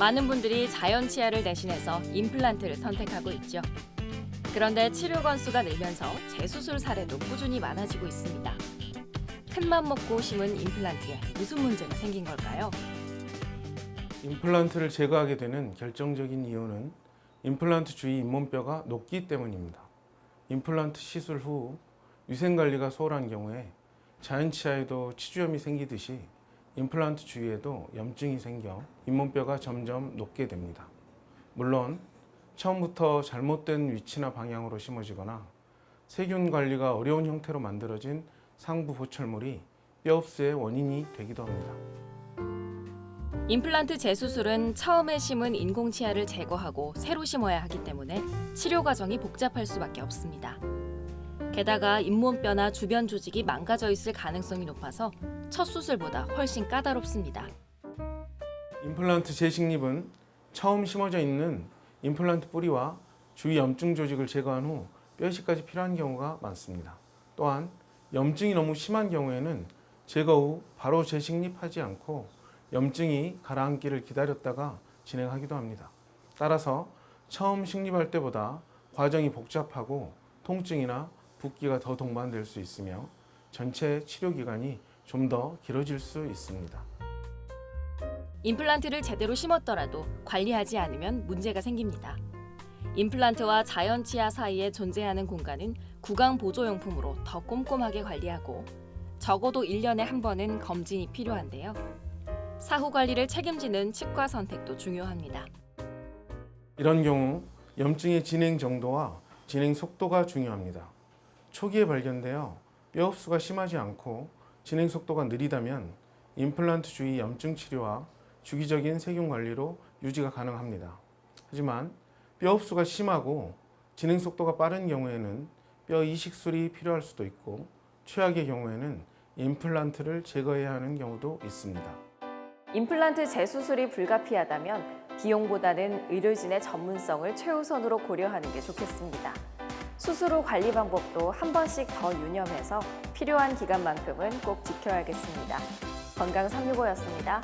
많은 분들이 자연 치아를 대신해서 임플란트를 선택하고 있죠. 그런데 치료 건수가 늘면서 재수술 사례도 꾸준히 많아지고 있습니다. 큰맘 먹고 심은 임플란트에 무슨 문제가 생긴 걸까요? 임플란트를 제거하게 되는 결정적인 이유는 임플란트 주위 잇몸뼈가 높기 때문입니다. 임플란트 시술 후 위생 관리가 소홀한 경우에 자연 치아에도 치주염이 생기듯이 임플란트 주위에도 염증이 생겨 잇몸뼈가 점점 높게 됩니다. 물론 처음부터 잘못된 위치나 방향으로 심어지거나 세균 관리가 어려운 형태로 만들어진 상부 보철물이 뼈 흡수의 원인이 되기도 합니다. 임플란트 재수술은 처음에 심은 인공 치아를 제거하고 새로 심어야 하기 때문에 치료 과정이 복잡할 수밖에 없습니다. 게다가 잇몸뼈나 주변 조직이 망가져 있을 가능성이 높아서 첫 수술보다 훨씬 까다롭습니다. 임플란트 재식립은 처음 심어져 있는 임플란트 뿌리와 주위 염증 조직을 제거한 후 뼈이식까지 필요한 경우가 많습니다. 또한 염증이 너무 심한 경우에는 제거 후 바로 재식립하지 않고 염증이 가라앉기를 기다렸다가 진행하기도 합니다. 따라서 처음 식립할 때보다 과정이 복잡하고 통증이나 붓기가 더 동반될 수 있으며 전체 치료 기간이 좀 더 길어질 수 있습니다. 임플란트를 제대로 심었더라도 관리하지 않으면 문제가 생깁니다. 임플란트와 자연 치아 사이에 존재하는 공간은 구강 보조용품으로 더 꼼꼼하게 관리하고 적어도 1년에 한 번은 검진이 필요한데요. 사후 관리를 책임지는 치과 선택도 중요합니다. 이런 경우 염증의 진행 정도와 진행 속도가 중요합니다. 초기에 발견되어 뼈 흡수가 심하지 않고 진행 속도가 느리다면 임플란트 주위 염증 치료와 주기적인 세균 관리로 유지가 가능합니다. 하지만 뼈 흡수가 심하고 진행 속도가 빠른 경우에는 뼈 이식술이 필요할 수도 있고 최악의 경우에는 임플란트를 제거해야 하는 경우도 있습니다. 임플란트 재수술이 불가피하다면 비용보다는 의료진의 전문성을 최우선으로 고려하는 게 좋겠습니다. 후 관리 방법도 한 번씩 더 유념해서 필요한 기간만큼은 꼭 지켜야겠습니다. 건강 365였습니다.